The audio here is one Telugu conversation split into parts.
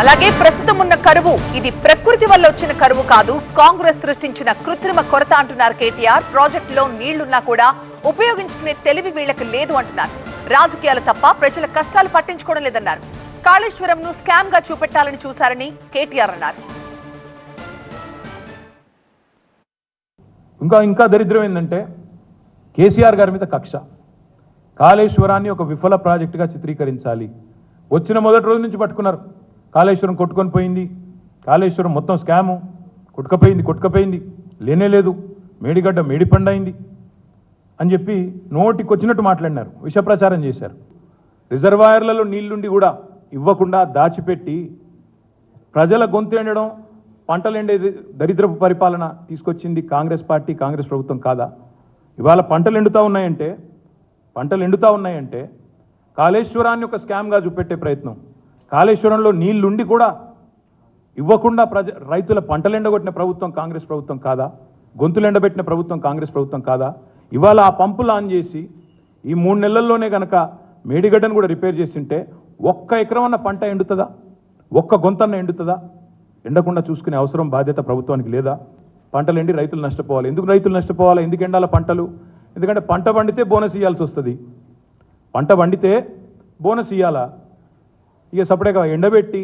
అలాగే ప్రస్తుతం ఉన్న కరువు ఇది ప్రకృతి వల్ల వచ్చిన కరువు కాదు. కాంగ్రెస్ సృష్టించిన కృత్రిమ కొరత అంటున్నారు కేటీఆర్. ప్రాజెక్టులో నీళ్ళున్నా కూడా ఉపయోగించుకునే తెలివి వీళ్ళకు లేదు అంటున్నారు. రాజకీయాలు తప్ప ప్రజల కష్టాలు పట్టించుకోవడం లేదన్నారు. కాళేశ్వరంను స్కామ్గా చూపెట్టాలని చూశారని కేటీఆర్ అన్నారు. ఇంకా ఇంకా దరిద్రం ఏంటంటే కేసీఆర్ గారి మీద కక్ష. కాళేశ్వరాన్ని ఒక విఫల ప్రాజెక్టుగా చిత్రీకరించాలి. వచ్చిన మొదటి రోజు నుంచి పట్టుకున్నారు. కాళేశ్వరం కొట్టుకొని పోయింది. కాళేశ్వరం మొత్తం స్కాము. కొట్టుకపోయింది కొట్టుకపోయింది. లేనే లేదు. మేడిగడ్డ మేడిపండైంది అని చెప్పి నోటికి వచ్చినట్టు మాట్లాడినారు. విషప్రచారం చేశారు. రిజర్వాయర్లలో నీళ్ళుండి కూడా ఇవ్వకుండా దాచిపెట్టి ప్రజల గొంతు ఎండడం పంటలు ఎండే దరిద్రపు పరిపాలన తీసుకొచ్చింది కాంగ్రెస్ పార్టీ కాంగ్రెస్ ప్రభుత్వం కాదా? ఇవాళ పంటలు ఎండుతూ ఉన్నాయంటే పంటలు ఎండుతూ ఉన్నాయంటే కాళేశ్వరాన్ని ఒక స్కామ్గా చూపెట్టే ప్రయత్నం. కాళేశ్వరంలో నీళ్ళుండి కూడా ఇవ్వకుండా ప్రజ రైతుల పంటలెండగొట్టిన ప్రభుత్వం కాంగ్రెస్ ప్రభుత్వం కాదా? గొంతులు ఎండబెట్టిన ప్రభుత్వం కాంగ్రెస్ ప్రభుత్వం కాదా? ఇవాళ ఆ పంపులు ఆన్ చేసి ఈ మూడు నెలల్లోనే కనుక మేడిగడ్డను కూడా రిపేర్ చేసింటే ఒక్క ఎకరం పంట ఎండుతుందా? ఒక్క గొంతన్న ఎండుతుందా? ఎండకుండా చూసుకునే అవసరం బాధ్యత ప్రభుత్వానికి లేదా? పంటలు ఎండి రైతులు నష్టపోవాలి. ఎందుకు రైతులు నష్టపోవాలి? ఎందుకు ఎండాల పంటలు? ఎందుకంటే పంట పండితే బోనస్ ఇవ్వాల్సి వస్తుంది. పంట పండితే బోనస్ ఇవ్వాలా ఇక సపరేట్గా ఎండబెట్టి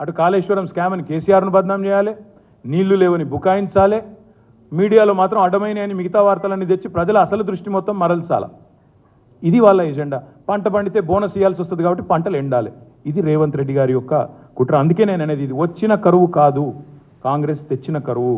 అటు కాళేశ్వరం స్కామ్ అని కేసీఆర్ను బదనాం చేయాలి నీళ్ళు లేవని బుకాయించాలి మీడియాలో మాత్రం అడ్డమైన అని మిగతా వార్తలన్నీ తెచ్చి ప్రజల అసలు దృష్టి మొత్తం మరల్చాల. ఇది వాళ్ళ ఎజెండా. పంట పండితే బోనస్ ఇవ్వాల్సి వస్తుంది కాబట్టి పంటలు ఎండాలి. ఇది రేవంత్ రెడ్డి గారి యొక్క కుట్ర. అందుకే నేను అనేది ఇది. వచ్చిన కరువు కాదు. కాంగ్రెస్ తెచ్చిన కరువు.